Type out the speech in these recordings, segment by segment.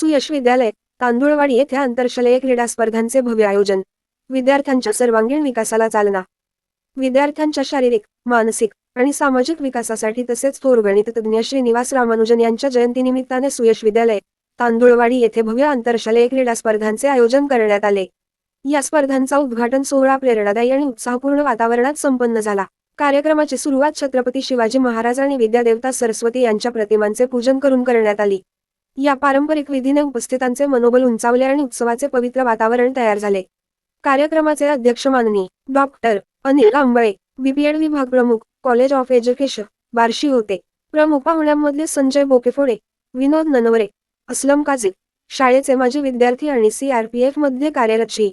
सुयश विद्यालय तांदुळवाडी येथे आंतरशालेय क्रीडा स्पर्धांचे भव्य आयोजन. विद्यार्थ्यांच्या सर्वांगीण विकासाला चालना. विद्यार्थ्यांच्या शारीरिक मानसिक आणि सामाजिक विकासासाठी तसेच थोर गणिततज्ञ श्रीनिवास रामानुजन यांच्या जयंतीनिमित्ताने सुयश विद्यालय तांदुळवाडी येथे भव्य आंतरशालेय क्रीडा स्पर्धांचे आयोजन करण्यात आले. या स्पर्धांचा उद्घाटन सोहळा प्रेरणादायी आणि उत्साहपूर्ण वातावरणात संपन्न झाला. कार्यक्रमाची सुरुवात छत्रपती शिवाजी महाराज आणि विद्यादेवता सरस्वती यांच्या प्रतिमांचे पूजन करून करण्यात आली. या पारंपरिक विधीने उपस्थितांचे मनोबल उंचावले आणि उत्सवाचे पवित्र वातावरण तयार झाले. कार्यक्रमाचे अध्यक्ष माननी डॉक्टर अनिल आंबळे बीपीएड विभाग प्रमुख कॉलेज ऑफ एज्युकेशन बार्शी होते. प्रमुख पाहुण्यांमधले संजय बोकेफोडे विनोद ननवरे असलम काझी शाळेचे माजी विद्यार्थी आणि सीआरपीएफमध्ये कार्यरत श्री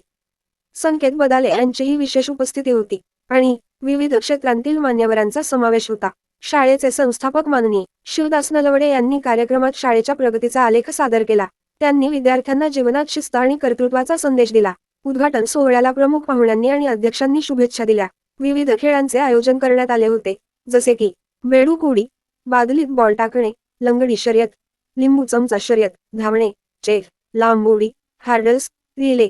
संकेत बदाले यांचीही विशेष उपस्थिती होती आणि विविध क्षेत्रांतील मान्यवरांचा समावेश होता. शाळेचे संस्थापक माननीय शिवदास नलवडे यांनी कार्यक्रमात शाळेच्या प्रगतीचा आलेख सादर केला. त्यांनी विद्यार्थ्यांना जीवनात शिस्त आणि कर्तृत्वाचा संदेश दिला. उद्घाटन सोहळ्याला प्रमुख पाहुण्यांनी आणि अध्यक्षांनी शुभेच्छा दिल्या. विविध खेळांचे आयोजन करण्यात आले होते. जसे की बेडूक कोडी बादलीत बॉल टाकणे लंगडी शर्यत लिंबू चमचा शर्यत धावणे चेफ लांब उडी hurdles relay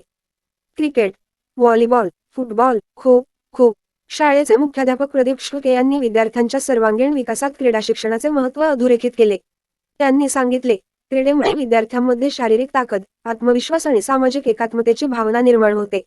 cricket volleyball football kho kho शाळेचे मुख्याध्यापक प्रदीप शुके यांनी विद्यार्थ्यांच्या सर्वांगीण विकासात क्रीडा शिक्षणाचे महत्त्व अधोरेखित केले. त्यांनी सांगितले क्रीडेमुळे विद्यार्थ्यांमध्ये शारीरिक ताकद आत्मविश्वास आणि सामाजिक एकात्मतेची भावना निर्माण होते.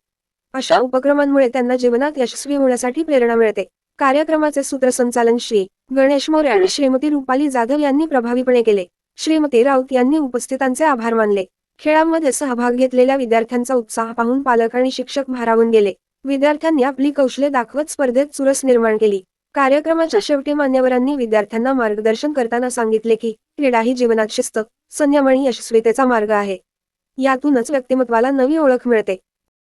अशा उपक्रमांमुळे त्यांना जीवनात यशस्वी होण्यासाठी प्रेरणा मिळते. कार्यक्रमाचे सूत्रसंचालन श्री. गणेश मोरे आणि श्रीमती रुपाली जाधव यांनी प्रभावीपणे केले. श्रीमती राऊत यांनी उपस्थितांचे आभार मानले. खेळांमध्ये सहभाग घेतलेल्या विद्यार्थ्यांचा उत्साह पाहून पालक आणि शिक्षक भारावून गेले. विद्यार्थ्यांनी आपली कौशल्य दाखवत स्पर्धेत चुरस निर्माण केली. कार्यक्रमाच्या शेवटी मान्यवरांनी विद्यार्थ्यांना मार्गदर्शन करताना सांगितले की क्रीडा ही जीवनात शिस्त संयम आणि यशस्वीतेचा मार्ग आहे. यातूनच व्यक्तिमत्वाला नवी ओळख मिळते.